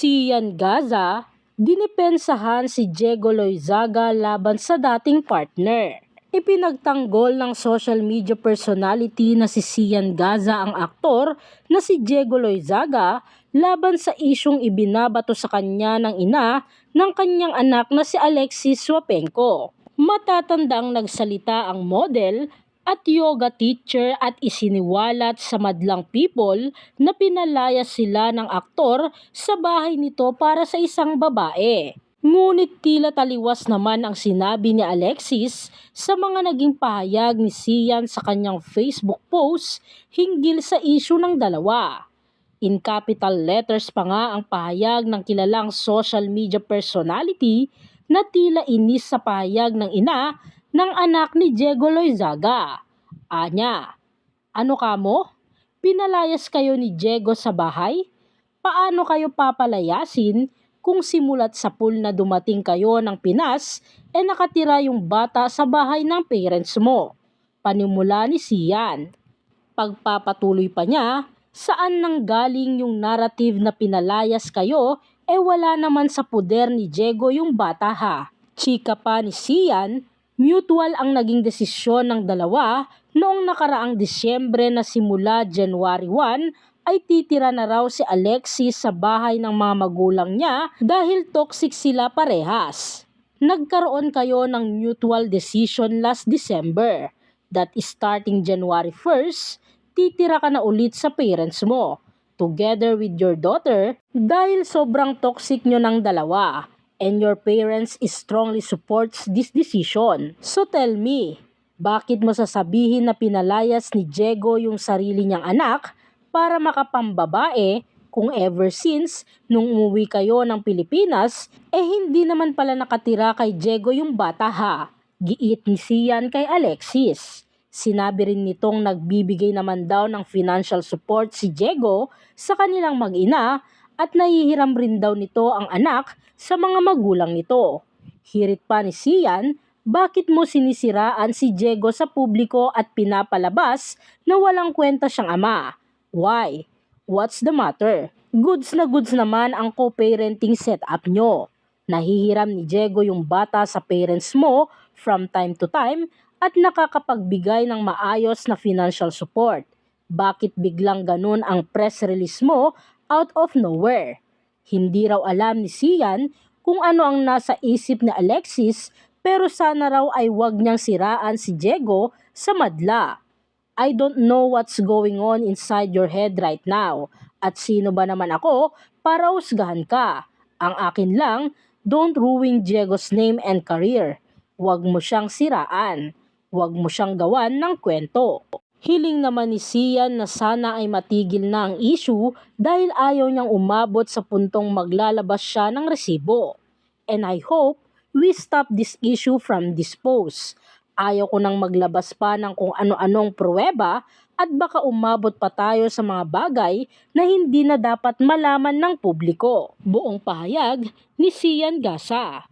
Sian Gaza, dinipensahan si Diego Loizaga laban sa dating partner. Ipinagtanggol ng social media personality na si Sian Gaza ang aktor na si Diego Loizaga laban sa isyong ibinabato sa kanya ng ina ng kanyang anak na si Alexis Swapenko. Matatandang nagsalita ang model at yoga teacher at isiniwalat sa madlang people na pinalaya sila ng aktor sa bahay nito para sa isang babae. Ngunit tila taliwas naman ang sinabi ni Alexis sa mga naging pahayag ni Sian sa kanyang Facebook post hinggil sa isyu ng dalawa. In capital letters pa nga ang pahayag ng kilalang social media personality na tila inis sa pahayag ng ina ng anak ni Diego Loizaga. Anya, ano ka mo? Pinalayas kayo ni Diego sa bahay? Paano kayo papalayasin kung simulat sa pool na dumating kayo ng Pinas e nakatira yung bata sa bahay ng parents mo? Panimula ni Sian. Pagpapatuloy pa niya, saan nang galing yung narrative na pinalayas kayo e wala naman sa poder ni Diego yung bata ha. Chika pa ni Sian, mutual ang naging desisyon ng dalawa noong nakaraang Disyembre na simula January 1 ay titira na raw si Alexis sa bahay ng mga magulang niya dahil toxic sila parehas. Nagkaroon kayo ng mutual decision last December that starting January 1st, titira ka na ulit sa parents mo together with your daughter dahil sobrang toxic nyo ng dalawa and your parents strongly supports this decision. So tell me, bakit mo sasabihin na pinalayas ni Diego yung sarili niyang anak para makapambabae kung ever since nung umuwi kayo ng Pilipinas, eh hindi naman pala nakatira kay Diego yung bata ha. Giit ni Sian kay Alexis. Sinabi rin nitong nagbibigay naman daw ng financial support si Diego sa kanilang mag-ina at nahihiram rin daw nito ang anak sa mga magulang nito. Hirit pa ni Sian, bakit mo sinisiraan si Diego sa publiko at pinapalabas na walang kwenta siyang ama? Why? What's the matter? Goods na goods naman ang co-parenting setup nyo. Nahihiram ni Diego yung bata sa parents mo from time to time at nakakapagbigay ng maayos na financial support. Bakit biglang ganun ang press release mo out of nowhere? Hindi raw alam ni Sian kung ano ang nasa isip ni Alexis pero sana raw ay wag niyang siraan si Diego sa madla. I don't know what's going on inside your head right now. At sino ba naman ako para usgahan ka? Ang akin lang, don't ruin Diego's name and career. Huwag mo siyang siraan. Huwag mo siyang gawan ng kwento. Hiling naman ni Sian na sana ay matigil na ang issue dahil ayaw niyang umabot sa puntong maglalabas siya ng resibo. And I hope we stop this issue from this post. Ayaw ko nang maglabas pa ng kung ano-anong pruweba at baka umabot pa tayo sa mga bagay na hindi na dapat malaman ng publiko. Buong pahayag ni Sian Gasa.